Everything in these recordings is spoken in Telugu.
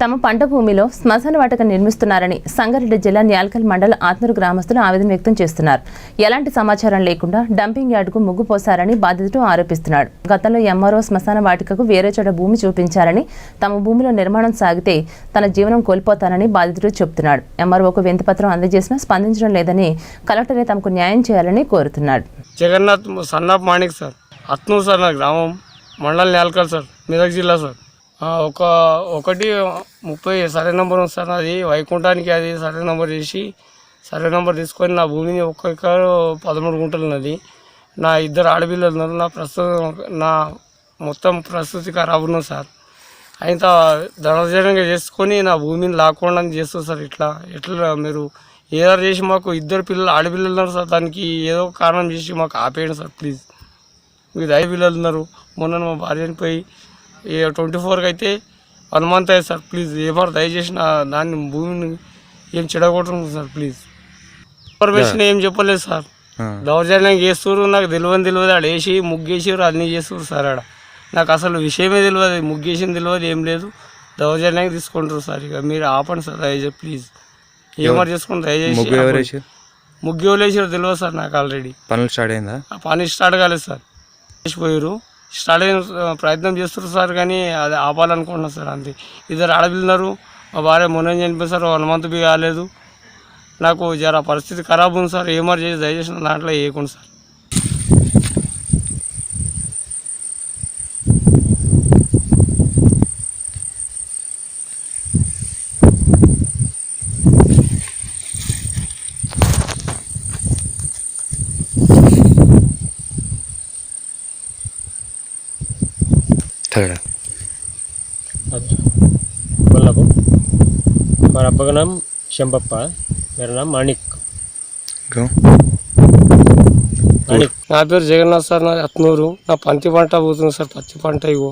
తమ పంట భూమిలో శ్మశాన వాటక నిర్మిస్తున్నారని సంగారెడ్డి జిల్లా న్యాల్కల్ మండల ఆత్మూరు గ్రామస్తులు ఆవేదన వ్యక్తం చేస్తున్నారు. ఎలాంటి సమాచారం లేకుండా డంపింగ్ యార్డుకు ముగ్గు పోశారని బాధితుడు ఆరోపిస్తున్నాడు. గతంలో ఎంఆర్ఓ శ్మశాన వాటికకు వేరే చోట భూమి చూపించారని తమ భూమిలో నిర్మాణం సాగితే తన జీవనం కోల్పోతానని బాధితుడు చెబుతున్నాడు. ఎంఆర్ఓకు వింతపత్రం అందజేసినా స్పందించడం లేదని కలెక్టరే తమకు న్యాయం చేయాలని కోరుతున్నాడు. జగన్నాథ్ సన్నాప్ మాణిక్ సార్. అత్నూర్ సార్ నా గ్రామం మండల్ న్యాల్కల్ సార్ మెదక్ జిల్లా సార్. ఒక ఒకటి ముప్పై సర్వే నెంబర్ ఉంది సార్ అది వైకుంఠానికి అది సర్వే నెంబర్ చేసి సర్వే నెంబర్ తీసుకొని నా భూమిని ఒక్కొక్క పదమూడు గుంటలు ఉన్నది. నా ఇద్దరు ఆడపిల్లలు ఉన్నారు. నా ప్రస్తుతం నా మొత్తం ప్రస్తుతి ఖరాబ్ ఉన్నది సార్. అయిన దళజనంగా చేసుకొని నా భూమిని లాక్కుండా చేస్తుంది సార్ ఇట్లా. ఎట్లా మీరు ఏదో చేసి మాకు ఇద్దరు పిల్లలు ఆడపిల్లలు ఉన్నారు సార్. దానికి ఏదో కారణం చేసి మాకు ఆపేయండి సార్ ప్లీజ్. మీకు ఐదు పిల్లలు ఉన్నారు. మొన్న మా భార్య చనిపోయి ట్వంటీ ఫోర్కి అయితే వన్ మంత్ అయ్యింది సార్ ప్లీజ్ ఏమారు దయచేసి నా దాన్ని భూమిని ఏం చెడగొట్టను సార్ ప్లీజ్ ఇన్ఫర్మేషన్ ఏం చెప్పలేదు సార్. దౌర్జన్యం చేస్తారు నాకు తెలియని తెలియదు ఆడ వేసి ముగ్గేసారు అన్నీ చేస్తారు సార్ ఆడ. నాకు అసలు విషయమే తెలియదు ముగ్గేసిన తెలియదు ఏం లేదు. దౌర్జన్యంగా తీసుకుంటారు సార్ ఇక మీరు ఆపండి సార్ దయచేసి ప్లీజ్ ఏమారు చేసుకుని దయచేసి ముగ్గు ఎవరు. వేసారు ఎవరు తెలియదు సార్ నాకు ఆల్రెడీ పనులు స్టార్ట్ అయిందా? పని స్టార్ట్ కాలేదు సార్. చేసిపోయారు స్టార్ట్ ప్రయత్నం చేస్తున్నారు సార్ కానీ అది ఆపాలనుకుంటున్నాను సార్ అంతే. ఇద్దరు ఆడపిల్లన్నారు మా భార్య మొన్న చనిపోయి సార్ వన్ మంత్ బి కాలేదు. నాకు జర పరిస్థితి ఖరాబ్ ఉంది సార్ ఏమర్ చేసి దయచేసి దాంట్లో వేయకుండా సార్. થડ કોલ્હાપુર મારા અબ્બા శంబప్ప શંભપ્પા મેરા మణిక్ నా పేరు జగన్నాథ్ సార్ నా అత్నూరు. నా పంతి పంట పోతుంది సార్ పత్తి పంట ఇవ్వు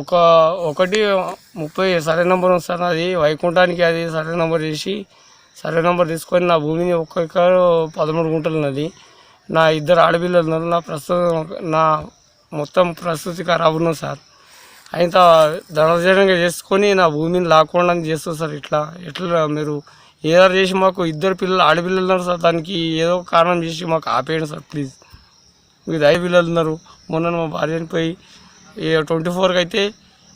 ఒక ఒకటి ముప్పై సర్వే నెంబర్ ఉంది సార్ అది వైకుంఠానికి అది సర్వే నెంబర్ చేసి సర్వే నెంబర్ తీసుకొని నా భూమిని ఒక్కొక్క పదమూడు గుంటలు ఉన్నది నా ఇద్దరు ఆడపిల్లలు ఉన్నారు. నా ప్రస్తుతం నా మొత్తం ప్రస్తుతి ఖరాబ్ ఉన్నాం సార్. అయితే ధనజనంగా చేసుకొని నా భూమిని లాక్కుండా చేస్తారు సార్ ఇట్లా. ఎట్లా మీరు? ఏదో చేసి మాకు ఇద్దరు పిల్లలు ఆడపిల్లలు ఉన్నారు సార్. దానికి ఏదో కారణం చేసి మాకు ఆపేయండి సార్ ప్లీజ్. మీకు ఐదు పిల్లలు ఉన్నారు. మొన్న మా భార్యని పోయి ట్వంటీ ఫోర్కి అయితే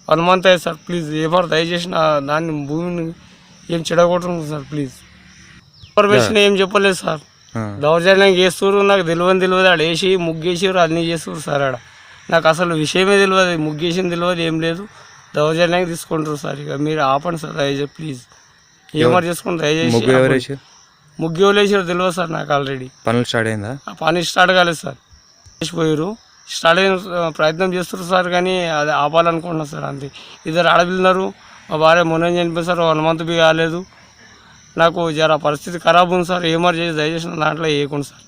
వన్ మంత్ అయ్యింది సార్ ప్లీజ్ ఏమారు దయచేసి నా దాన్ని భూమిని ఏం చెడగొట్టను సార్ ప్లీజ్ ఇన్ఫర్మేషన్ ఏం చెప్పలేదు సార్. దౌర్జన్యం చేస్తారు నాకు తెలియని తెలియదు ఆడ వేసి ముగ్గేసారు అన్నీ చేస్తారు సార్ ఆడ. నాకు అసలు విషయమే తెలియదు ముగ్గేసిన తెలియదు ఏం లేదు. దౌర్జన్యంగా తీసుకుంటారు సార్ ఇక మీరు ఆపండి సార్ దయచేసి ప్లీజ్ ఏమారు చేసుకుని దయచేసి ముగ్గు ఎవరు. వేసారు? ఎవరు తెలియదు సార్ నాకు ఆల్రెడీ పనులు స్టార్ట్ అయిందా? పని స్టార్ట్ కాలేదు సార్. చేసిపోయారు స్టార్ట్ అయిన ప్రయత్నం చేస్తున్నారు సార్ కానీ అది ఆపాలనుకుంటున్నాను సార్ అంతే. ఇద్దరు ఆడపిల్లన్నారు మా భార్య మొన్న చనిపోయి సార్ వన్ మంత్ బి కాలేదు. నాకు జర పరిస్థితి ఖరాబ్ ఉంది సార్ ఏమారు చేసి దయచేసి దాంట్లో వేయకుండా సార్.